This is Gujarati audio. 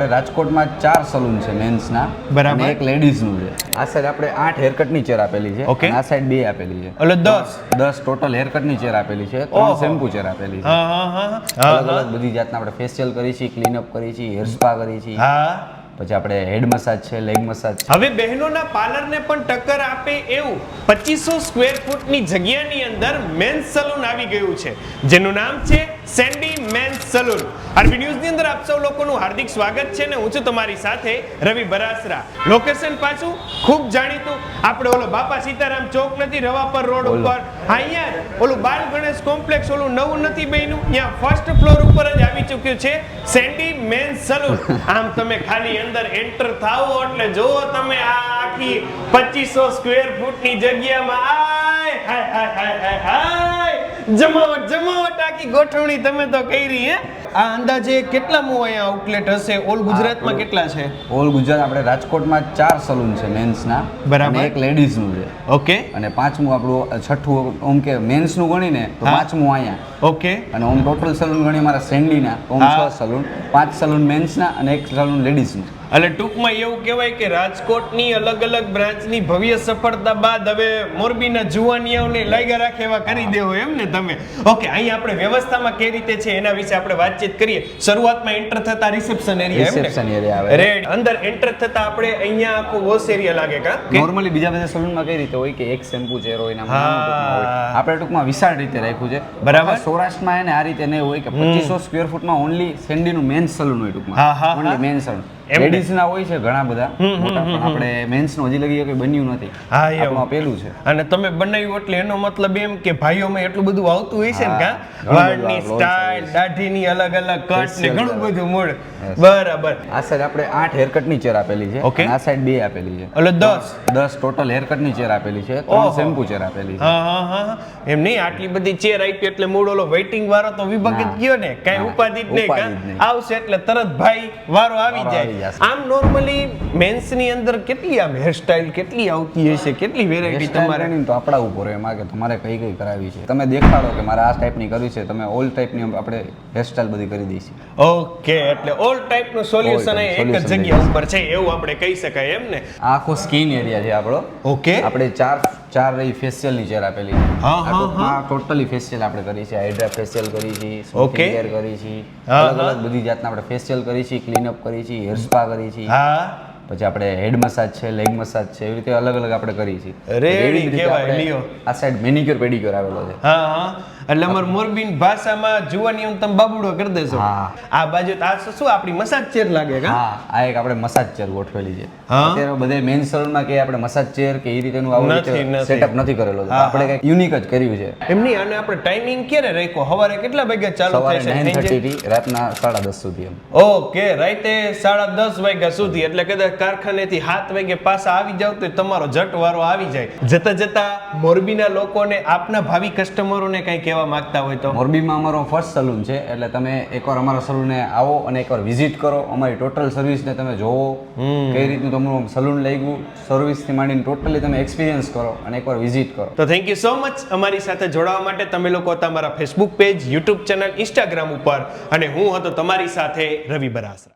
રાજકોટમાં ચાર સલૂન છે મેન્સના બરાબર. એક લેડીઝનું છે. આ સાઈડ આપણે આઠ હેરકટની ચેર આપેલી છે ઓકે આ સાઈડ બે આપેલી છે. એટલે દસ. દસ ટોટલ હેરકટની ચેર આપેલી છે. ત્રણ શેમ્પુ ચેર આપેલી છે. અલગ અલગ બધી જાતના આપણે ફેશિયલ કરી છીએ ક્લીનઅપ કરીએ છીએ હેર સ્પા કરી છીએ. હા. પછી આપણે હેડ મસાજ છે લેગ મસાજ છે. હવે બહેનોના પાર્લરને પણ ટક્કર આપે એવું. પચીસો સ્ક્વેર ફૂટની જગ્યાની અંદર મેન્સ સલૂન આવી ગયું છે. જેનું નામ છે સેન્ડી મેન સલૂન. આરબી ન્યૂઝની અંદર આપ સૌ લોકોનું હાર્દિક સ્વાગત છે ને હું છું તમારી સાથે રવિ બરાસરા. લોકેશન પાછું ખૂબ જાણીતું. આપણે ઓલો બાપા સીતારામ ચોક નથી રવાપર રોડ ઉપર. અહીંયા ઓલું બાલ ગણેશ કોમ્પ્લેક્સ ઓલું નવું નથી બન્યું. ત્યાં ફર્સ્ટ ફ્લોર ઉપર જ આવી ચૂક્યું છે સેન્ડી મેન સલૂન. આમ તમે ખાલી અંદર એન્ટર થાઓ એટલે જો તમે આ આખી 2500 સ્ક્વેર ફૂટની જગ્યામાં. આય હાય હાય હાય હાય. જમાવટ જમાવટ આખી ગોઠવણી તમે તો કરી હે? આ અંદાજે કેટલા મો અહીંયા આઉટલેટ હશે ઓલ ગુજરાતમાં કેટલા છે? ઓલ ગુજરાત આપણે રાજકોટમાં ચાર સલૂન છે મેન્સના બરાબર. એક લેડીઝનું છે. ઓકે. અને પાંચમું આપણું છઠ્ઠું ઓમ કે મેન્સનું ગણીને તો પાંચમું અહીંયા. ઓકે. અને ઓમ ટોટલ સલૂન ગણી મારા સેન્ડીના ઓમ છ સલૂન પાંચ સલૂન મેન્સના અને એક સલૂન લેડીઝનું એટલે ટૂંકમાં એવું કહેવાય કે રાજકોટની અલગ અલગ બ્રાન્ચની ભવ્ય સફળતા બાદ હવે મોરબીના જુવાનિયાઓને લાગ્યા રાખે એવા કરી દેવો એમ ને તમે ઓકે અહીં આપણે વ્યવસ્થામાં કઈ રીતે છે એના વિશે આપણે વાતચીત કરીએ શરૂઆતમાં એન્ટર થતા રિસેપ્શન એરિયા રિસેપ્શન એરિયા આવે. રેડ અંદર એન્ટર થતા આપણે અહીંયા આખો વોશ એરિયા લાગે કા નોર્મલી બીજા બધા સલૂનમાં કઈ રીતે હોય કે એક શેમ્પૂ ચેર હોય ને. આપણે ટૂંકમાં વિશાળ રીતે રાખ્યું છે બરાબર. સૌરાષ્ટ્રમાં એને આ રીતે નહીં હોય કે પચીસો સ્ક્વેર ફૂટમાં ઓનલી સેન્ડીનું મેન સલૂન હોય ટૂંકમાં. ઓનલી સલૂન એમ ને. લેડીઝના હોય છે ઘણા બધા પણ આપણે મેન્સનો હજી લગી કે બન્યું નથી. હા. આપણું પેલું છે. અને તમે બનાવ્યું એટલે એનો મતલબ એમ કે ભાઈઓમાં એટલું બધું આવતું હોય છે ને કા? વાળની સ્ટાઇલ દાઢીની અલગ અલગ કટ ને ઘણું બધું મૂળ. બરાબર. આ સાઈડ આપણે આઠ હેરકટની ચેર આપેલી છે ઓકે આ સાઈડ બે આપેલી છે. એટલે દસ. દસ ટોટલ હેરકટની ચેર આપેલી છે ત્રણ શેમ્પુ ચેર આપેલી છે. હા હા. એમ નહીં આટલી બધી ચેર આપી એટલે મૂળ ઓલો વેઇટિંગ વાળો તો વિભાગ ગયો ને. કઈ ના. ઉપાધિ જ નહીં. આવશે એટલે તરત ભાઈ વારો આવી વારો આવી જશે. આમ નોર્મલી મેન્સની અંદર કેટલી આમ હેરસ્ટાઇલ કેટલી આવતી હશે કેટલી વેરાયટી તમારે? તો આપણા ઉપર એમાં કે તમારે કઈ કઈ કરાવી છે? તમે દેખાડો કે મારે આ ટાઈપની કરવી છે તમે ઓલ ટાઈપની આપણે હેરસ્ટાઈલ બધી કરી દઈશું ઓકે એટલે ઓલ ટાઈપનું સોલ્યુશન એક જ જગ્યા ઉપર છે એવું આપણે કહી શકાય એમ ને આખો સ્કિન એરિયા છે આપણો. ઓકે. આપણે ચાર ચાર રહી ફેશિયલની ચેર આપેલી હા, હા, ટોટલી ફેશિયલ આપણે કરી છે. હાઇડ્રા ફેશિયલ કરી છે ઓકે કેર કરી છે. અલગ અલગ બધી જાતના આપણે ફેશિયલ કરી છે ક્લીનઅપ કરી છે હેર સ્પા કરી છે. હા. પછી આપણે હેડ મસાજ છે લેગ મસાજ છે એવી રીતે અલગ અલગ આપણે કરી છીએ. રીતે કહેવાય, લિયો. આ સાઈડ મેનિક્યોર પેડિક્યોર આવેલો છે. હા હા. એટલે અમાર મોરબીન ભાષામાં જુવાની તમે બાબુડો કરી દેશો. હા. આ બાજુ આ શું આપણી મસાજ ચેર લાગે કા? હા આ એક આપણે મસાજ ચેર ગોઠવેલી છે. અત્યારે બધે મેન સલૂનમાં કે આપણે મસાજ ચેર કે એ રીતેનું આવું સેટઅપ નથી. કરેલો આપણે કંઈક યુનિક જ કર્યું છે. એમની અને આપણે ટાઈમિંગ ક્યારે રાખ્યો? સવારે કેટલા વાગ્યા ચાલુ થાય છે સવારે 9:30 થી રાતના સાડા દસ સુધી એમ. ઓકે રાતે સાડા દસ વાગ્યા સુધી. એટલે કદાચ કારખાનેથી હાથ વાગે પાછા આવી જાવ તો તમારો જટ વારો આવી જાય. જતા જતા મોરબીના લોકોને આપના ભાવિ કસ્ટમરોને કંઈ કહેવા માંગતા હોય તો? મોરબીમાં અમારો ફર્સ્ટ સલૂન છે એટલે તમે એકવાર અમારા સલૂને આવો અને એકવાર વિઝિટ કરો. અમારી ટોટલ સર્વિસને તમે જોવો કઈ રીતનું તમારું સલૂન લાગ્યું. સર્વિસથી માંડીને ટોટલી તમે એક્સપિરિયન્સ કરો અને એકવાર વિઝિટ કરો. તો થેન્ક યુ સો મચ અમારી સાથે જોડાવા માટે. તમે લોકો તમારા Facebook page YouTube channel Instagram ઉપર. અને હું હતો તમારી સાથે રવિ બરાસરા.